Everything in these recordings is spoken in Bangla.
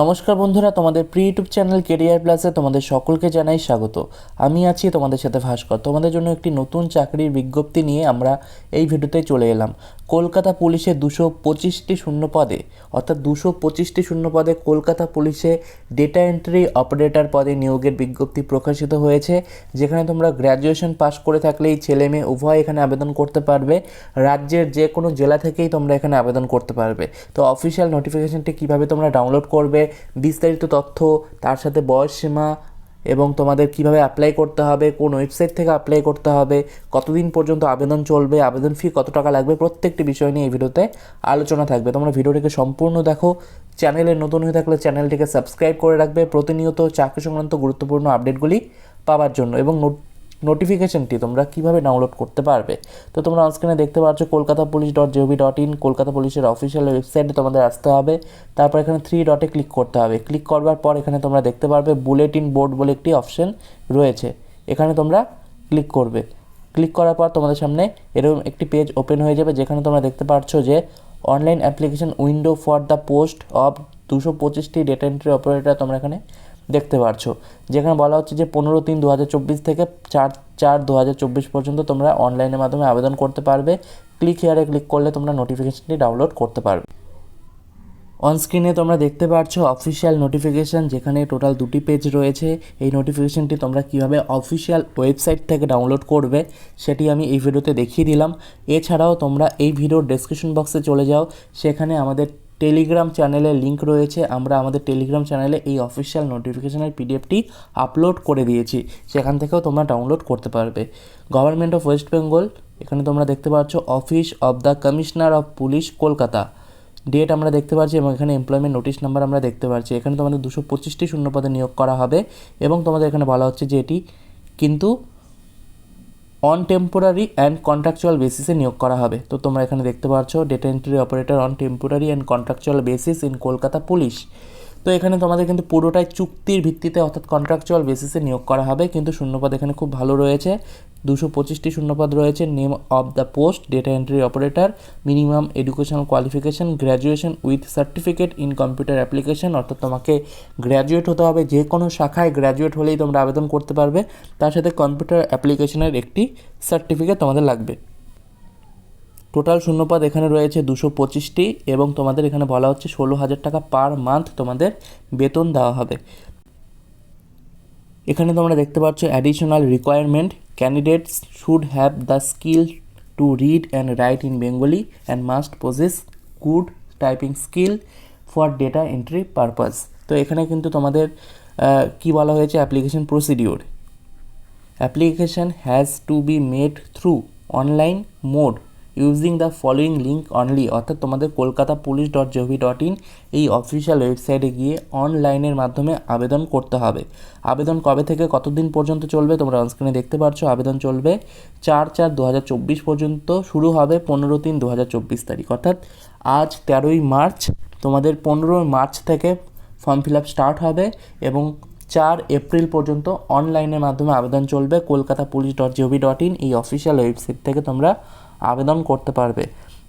নমস্কার বন্ধুরা, তোমাদের প্রি ইউটিউব চ্যানেল কেরিয়ার প্লাসে তোমাদের সকলকে জানাই স্বাগত। আমি আছি তোমাদের সাথে ভাস্কর। তোমাদের জন্য একটি নতুন চাকরির বিজ্ঞপ্তি নিয়ে আমরা এই ভিডিওতে চলে এলাম। কলকাতা পুলিশে দুশো পঁচিশটি শূন্য পদে অর্থাৎ দুশো পঁচিশটি শূন্য পদে কলকাতা পুলিশে ডেটা এন্ট্রি অপারেটর পদে নিয়োগের বিজ্ঞপ্তি প্রকাশিত হয়েছে, যেখানে তোমরা গ্র্যাজুয়েশন পাশ করে থাকলেই ছেলে মেয়ে উভয় এখানে আবেদন করতে পারবে। রাজ্যের যে কোনো জেলা থেকেই তোমরা এখানে আবেদন করতে পারবে। তো অফিসিয়াল নোটিফিকেশনটি কীভাবে তোমরা ডাউনলোড করবে, বিস্তারিত তথ্য, তার সাথে বয়স সীমা এবং তোমাদের কীভাবে অ্যাপ্লাই করতে হবে, কোন ওয়েবসাইট থেকে অ্যাপ্লাই করতে হবে, কতদিন পর্যন্ত আবেদন চলবে, আবেদন ফি কত টাকা লাগবে, প্রত্যেকটি বিষয় নিয়ে এই ভিডিওতে আলোচনা থাকবে। তোমরা ভিডিওটিকে সম্পূর্ণ দেখো চ্যানেলে নতুন হয়ে থাকলে চ্যানেলটিকে সাবস্ক্রাইব করে রাখবে। প্রতিনিয়ত চাকরি সংক্রান্ত গুরুত্বপূর্ণ আপডেটগুলি পাওয়ার জন্য এবং নোটিফিকেশনটি তোমরা কীভাবে ডাউনলোড করতে পারবে? তো তোমরা অনস্ক্রিনে দেখতে পাচ্ছ Kolkata police dot gov dot in Kolkata পুলিশের অফিসিয়াল ওয়েবসাইটে তোমাদের আসতে হবে। তারপর এখানে থ্রি ডটে ক্লিক করতে হবে। ক্লিক করবার পর এখানে তোমরা দেখতে পারবে বুলেটিন বোর্ড বলে একটি অপশন রয়েছে। এখানে তোমরা ক্লিক করবে। ক্লিক করার পর তোমাদের সামনে এরকম একটি পেজ ওপেন হয়ে যাবে, যেখানে তোমরা দেখতে পাচ্ছ যে online application window for the post of দুশো পঁচিশটি ডেটা এন্ট্রি অপারেটর তোমরা এখানে দেখতে পারছ। যেখানে বলা হচ্ছে যে পনেরো তিন দু থেকে চার চার দু পর্যন্ত তোমরা অনলাইনের মাধ্যমে আবেদন করতে পারবে। ক্লিক হেয়ারে ক্লিক করলে তোমরা নোটিফিকেশনটি ডাউনলোড করতে পারবে। অন স্ক্রিনে তোমরা দেখতে পাচ্ছ অফিসিয়াল নোটিফিকেশান যেখানে টোটাল দুটি পেজ রয়েছে। এই নোটিফিকেশানটি তোমরা কীভাবে অফিসিয়াল ওয়েবসাইট থেকে ডাউনলোড করবে, সেটি আমি এই ভিডিওতে দেখিয়ে দিলাম। এছাড়াও তোমরা এই ভিডিওর ডেসক্রিপশন বক্সে চলে যাও। সেখানে আমাদের টেলিগ্রাম চ্যানেলের লিঙ্ক রয়েছে, আমরা আমাদের টেলিগ্রাম চ্যানেলে এই অফিসিয়াল নোটিফিকেশনের পিডিএফটি আপলোড করে দিয়েছি, সেখান থেকেও তোমরা ডাউনলোড করতে পারবে। গভর্নমেন্ট অফ ওয়েস্ট বেঙ্গল এখানে তোমরা দেখতে পাচ্ছ office of the commissioner of police Kolkata date আমরা দেখতে পাচ্ছি এবং এখানে এমপ্লয়মেন্ট নোটিশ নাম্বার আমরা দেখতে পাচ্ছি। এখানে তোমাদের দুশো পঁচিশটি শূন্য পদে নিয়োগ করা হবে এবং তোমাদের এখানে বলা হচ্ছে যে এটি কিন্তু অন টেম্পোরারি অ্যান্ড কন্ট্রাকচুয়াল বেসিসে নিয়োগ করা হবে। তো তোমরা এখানে দেখতে পাচ্ছ data entry operator on temporary and contractual basis in Kolkata police তো এখানে তোমাদের কিন্তু পুরোটাই চুক্তির ভিত্তিতে অর্থাৎ কন্ট্রাকচুয়াল বেসিসে নিয়োগ করা হবে। কিন্তু শূন্যপদ এখানে খুব ভালো রয়েছে। দুশো পঁচিশটি শূন্যপদ রয়েছে। Name of the post data entry operator minimum educational qualification graduation with certificate in computer application অর্থাৎ তোমাকে গ্র্যাজুয়েট হতে হবে। যে কোনো শাখায় গ্র্যাজুয়েট হলেই তোমরা আবেদন করতে পারবে। তার সাথে কম্পিউটার অ্যাপ্লিকেশনের একটি সার্টিফিকেট তোমাদের লাগবে। টোটাল শূন্যপদ এখানে রয়েছে দুশো পঁচিশটি এবং তোমাদের এখানে বলা হচ্ছে ষোলো হাজার টাকা পার মান্থ তোমাদের বেতন দেওয়া হবে। এখানে তোমরা দেখতে পাচ্ছ additional requirement candidates should have the skill to read and write in Bengali and must possess good typing skill for data entry purpose তো এখানে কিন্তু তোমাদের কি বলা হয়েছে? Application procedure application has to be made through online mode using the following link only অর্থাৎ তোমাদের Kolkata police dot gov dot in এই অফিসিয়াল ওয়েবসাইটে গিয়ে অনলাইনের মাধ্যমে আবেদন করতে হবে। আবেদন কবে থেকে কতদিন পর্যন্ত চলবে তোমরা অনস্ক্রিনে দেখতে পাচ্ছ আবেদন চলবে চার চার দু পর্যন্ত, শুরু হবে পনেরো তিন দু তারিখ। অর্থাৎ আজ তেরোই মার্চ, তোমাদের পনেরোই মার্চ থেকে ফর্ম ফিল আপ স্টার্ট হবে এবং চার এপ্রিল পর্যন্ত অনলাইনের মাধ্যমে আবেদন চলবে। Kolkata police dot gov dot in এই অফিসিয়াল ওয়েবসাইট থেকে তোমরা আবেদন করতে পারবে।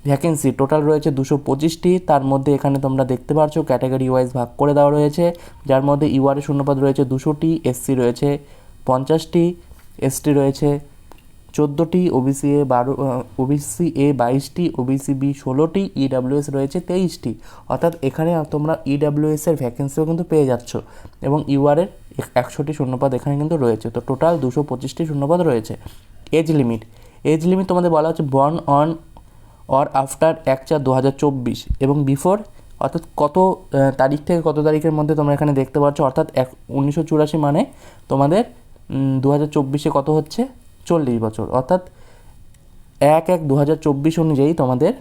ভ্যাকেন্সি টোটাল রয়েছে দুশো পঁচিশটি। তার মধ্যে এখানে তোমরা দেখতে পারছ ক্যাটাগরি ওয়াইজ ভাগ করে দেওয়া রয়েছে। যার মধ্যে ইউআরএ শূন্যপদ রয়েছে দুশোটি এসসি রয়েছে পঞ্চাশটি এসটি রয়েছে চোদ্দোটি ওবিসি এ বারো ওবিসি এ বাইশটি ওবিসি বি ষোলোটি ইডাব্লিউএস রয়েছে তেইশটি। অর্থাৎ এখানে তোমরা ইডাব্লিউএসের ভ্যাকেন্সিও কিন্তু পেয়ে যাচ্ছ এবং ইউআরের একশোটি শূন্যপদ এখানে কিন্তু রয়েছে। তো টোটাল দুশো পঁচিশটি শূন্যপদ রয়েছে। এজ লিমিট এজ লিমিট তোমাদের বলা হচ্ছে বর্ন অন অর আফটার এক চার দু হাজার চব্বিশ এবং বিফোর অর্থাৎ কত তারিখ থেকে কত তারিখের মধ্যে তোমরা এখানে দেখতে পাচ্ছ, অর্থাৎ এক, উনিশশো চুরাশি মানে তোমাদের দু হাজার চব্বিশে কত হচ্ছে? চল্লিশ বছর। অর্থাৎ এক এক দু হাজার চব্বিশ অনুযায়ী তোমাদের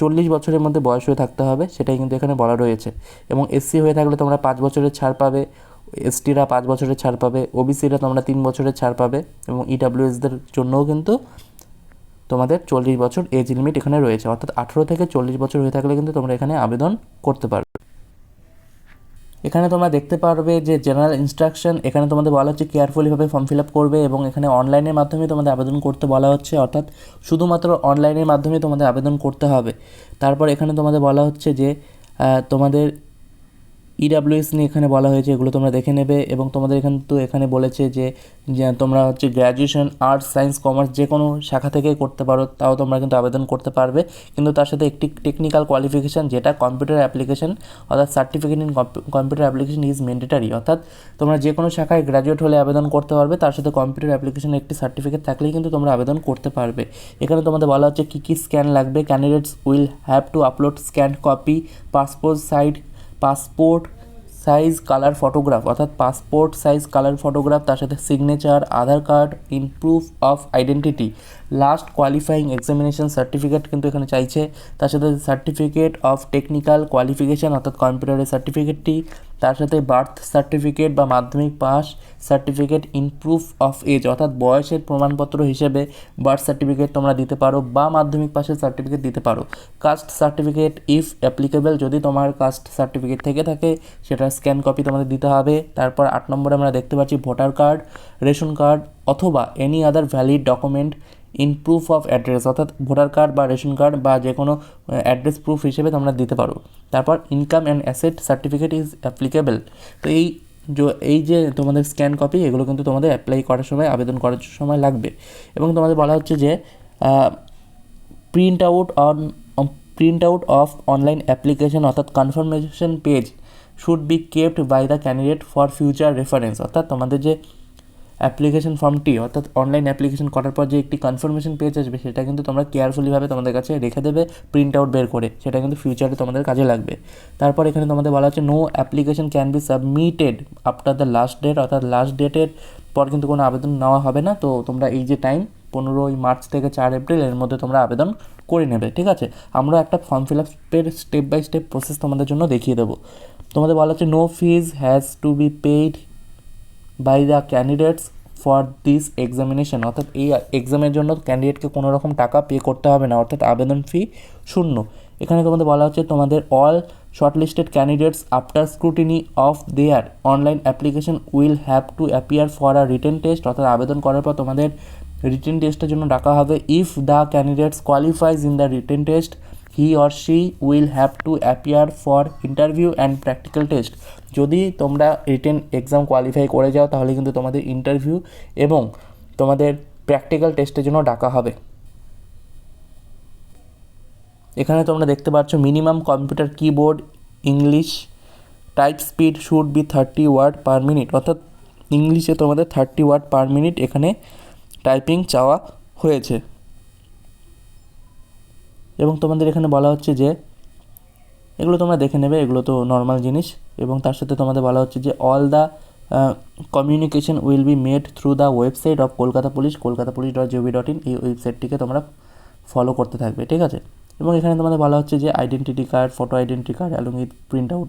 চল্লিশ বছরের মধ্যে বয়স হয়ে থাকতে হবে, সেটাই কিন্তু এখানে বলা রয়েছে। এবং এসসি হয়ে থাকলে তোমরা পাঁচ বছরের ছাড় পাবে এসটিরা পাঁচ বছরের ছাড় পাবে ওবিসিরা তোমরা তিন বছরের ছাড় পাবে, এবং ইডাব্লিউএসদের জন্যও কিন্তু তোমাদের চল্লিশ বছর এজ লিমিট এখানে রয়েছে। অর্থাৎ আঠেরো থেকে চল্লিশ বছর হয়ে থাকলে কিন্তু তোমরা এখানে আবেদন করতে পারবে। এখানে তোমরা দেখতে পারবে যে জেনারেল ইনস্ট্রাকশন এখানে তোমাদের বলা হচ্ছে কেয়ারফুলিভাবে ফর্ম ফিল আপ করবে এবং এখানে অনলাইনের মাধ্যমে তোমাদের আবেদন করতে বলা হচ্ছে, অর্থাৎ শুধুমাত্র অনলাইনের মাধ্যমে তোমাদের আবেদন করতে হবে। তারপর এখানে তোমাদের বলা হচ্ছে যে তোমাদের ইডাব্লিউএস নিয়ে এখানে বলা হয়েছে, এগুলো তোমরা দেখে নেবে এবং তোমাদের এখানে তো এখানে বলেছে যে তোমরা হচ্ছে গ্র্যাজুয়েশন আর্টস সায়েন্স কমার্স যে কোনো শাখা থেকেই করতে পারো, তাও তোমরা কিন্তু আবেদন করতে পারবে। কিন্তু তার সাথে একটি টেকনিক্যাল কোয়ালিফিকেশান যেটা কম্পিউটার অ্যাপ্লিকেশন অর্থাৎ certificate in computer application is mandatory অর্থাৎ তোমরা যে কোনো শাখায় গ্র্যাজুয়েট হলে আবেদন করতে পারবে, তার সাথে কম্পিউটার অ্যাপ্লিকেশনের একটি সার্টিফিকেট থাকলেই কিন্তু তোমরা আবেদন করতে পারবে। এখানে তোমাদের বলা হচ্ছে কী কী স্ক্যান লাগবে candidates will have to upload scan copy passport side passport size colour photograph অর্থাৎ পাসপোর্ট সাইজ কালার ফটোগ্রাফ তার সাথে signature Aadhaar card in proof of identity last qualifying examination certificate কিন্তু এখানে চাইছে। তার সাথে সার্টিফিকেট অফ টেকনিক্যাল কোয়ালিফিকেশান অর্থাৎ কম্পিউটারের সার্টিফিকেটটি তার সাথে বার্থ সার্টিফিকেট বা Madhyamik pass certificate in proof of age অর্থাৎ বয়সের প্রমাণপত্র হিসেবে বার্থ সার্টিফিকেট তোমরা দিতে পারো বা মাধ্যমিক পাসের সার্টিফিকেট দিতে পারো। কাস্ট সার্টিফিকেট ইফ অ্যাপ্লিকেবল যদি তোমার কাস্ট সার্টিফিকেট থেকে থাকে, সেটা স্ক্যান কপি তোমাদের দিতে হবে। তারপর আট নম্বরে আমরা দেখতে পাচ্ছি ভোটার কার্ড, রেশন কার্ড অথবা any other valid document in proof of address অর্থাৎ ভোটার কার্ড বা রেশন কার্ড বা যে কোনো অ্যাড্রেস প্রুফ হিসেবে তোমরা দিতে পারো। তারপর income and asset certificate is applicable তো এই এই যে তোমাদের স্ক্যান কপি, এগুলো কিন্তু তোমাদের অ্যাপ্লাই করার সময়, আবেদন করার সময় লাগবে। এবং তোমাদের বলা হচ্ছে যে print out on print out of online application অর্থাৎ confirmation page should be kept by the candidate for future reference অর্থাৎ তোমাদের যে অ্যাপ্লিকেশন ফর্মটি অর্থাৎ অনলাইন অ্যাপ্লিকেশন করার পর যে একটি কনফার্মেশন পেজ আসবে, সেটা কিন্তু তোমরা কেয়ারফুলিভাবে তোমাদের কাছে রেখে দেবে প্রিন্ট আউট বের করে। সেটা কিন্তু ফিউচারে তোমাদের কাজে লাগবে। তারপর এখানে তোমাদের বলা হচ্ছে no application can be submitted after the last date অর্থাৎ লাস্ট ডেটের পর কিন্তু কোনো আবেদন নেওয়া হবে না। তো তোমরা এই যে টাইম পনেরোই মার্চ থেকে চার এপ্রিল, এর মধ্যে তোমরা আবেদন করে নেবে, ঠিক আছে? আমরা একটা ফর্ম ফিল আপের স্টেপ বাই স্টেপ প্রসেস তোমাদের জন্য দেখিয়ে দেবো। তোমাদের বলা হচ্ছে no fees has to be paid by the candidates for this examination অর্থাৎ এই এক্সামের জন্য ক্যান্ডিডেটকে কোনো রকম টাকা পে করতে হবে না, অর্থাৎ আবেদন ফি শূন্য। এখানে তোমাদের বলা হচ্ছে তোমাদের all shortlisted candidates after scrutiny of their online application will have to appear for a written test অর্থাৎ আবেদন করার পর তোমাদের রিটেন টেস্টের জন্য ডাকা হবে if the candidates qualifies in the written test he or she will have to appear for interview and practical test যদি তোমরা রিটেন এক্সাম কোয়ালিফাই করে যাও, তাহলে কিন্তু তোমাদের ইন্টারভিউ এবং তোমাদের প্র্যাকটিক্যাল টেস্টের জন্য ডাকা হবে। এখানে তোমরা দেখতে পাচ্ছ minimum computer keyboard English type speed should be thirty word per minute অর্থাৎ ইংলিশে তোমাদের থার্টি ওয়ার্ড পার মিনিট এখানে টাইপিং চাওয়া হয়েছে। এবং তোমাদের এখানে বলা হচ্ছে যে, এগুলো তোমরা দেখে নেবে, এগুলো তো নর্মাল জিনিস। এবং তার সাথে তোমাদের বলা হচ্ছে যে all the communication will be made through the website of Kolkata police Kolkata police dot GOV dot in এই ওয়েবসাইটটিকে তোমরা ফলো করতে থাকবে, ঠিক আছে? এবং এখানে তোমাদের বলা হচ্ছে যে identity card photo identity card along with print out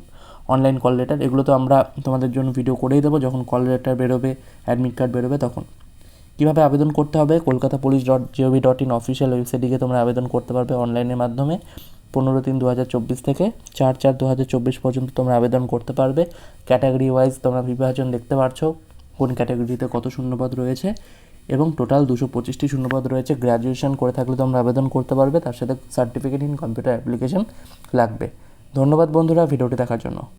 online call letter এগুলো তো আমরা তোমাদের জন্য ভিডিও করেই দেবো। যখন কল লেটার বেরোবে অ্যাডমিট কার্ড বেরোবে, তখন। কীভাবে আবেদন করতে হবে? Kolkata police dot GOV dot in official ওয়েবসাইটে গিয়ে তোমরা আবেদন করতে পারবে অনলাইনের মাধ্যমে। পনেরো তিন দু হাজার চব্বিশ থেকে চার চার দু হাজার চব্বিশ পর্যন্ত তোমরা আবেদন করতে পারবে। ক্যাটাগরি ওয়াইজ তোমরা বিভাজন দেখতে পারছ, কোন ক্যাটাগরিতে কত শূন্যপদ রয়েছে এবং টোটাল দুশো পঁচিশটি শূন্যপদ রয়েছে। গ্র্যাজুয়েশন করে থাকলে তোমরা আবেদন করতে পারবে, তার সাথে সার্টিফিকেট ইন কম্পিউটার অ্যাপ্লিকেশন লাগবে। ধন্যবাদ বন্ধুরা, ভিডিওটি দেখার জন্য।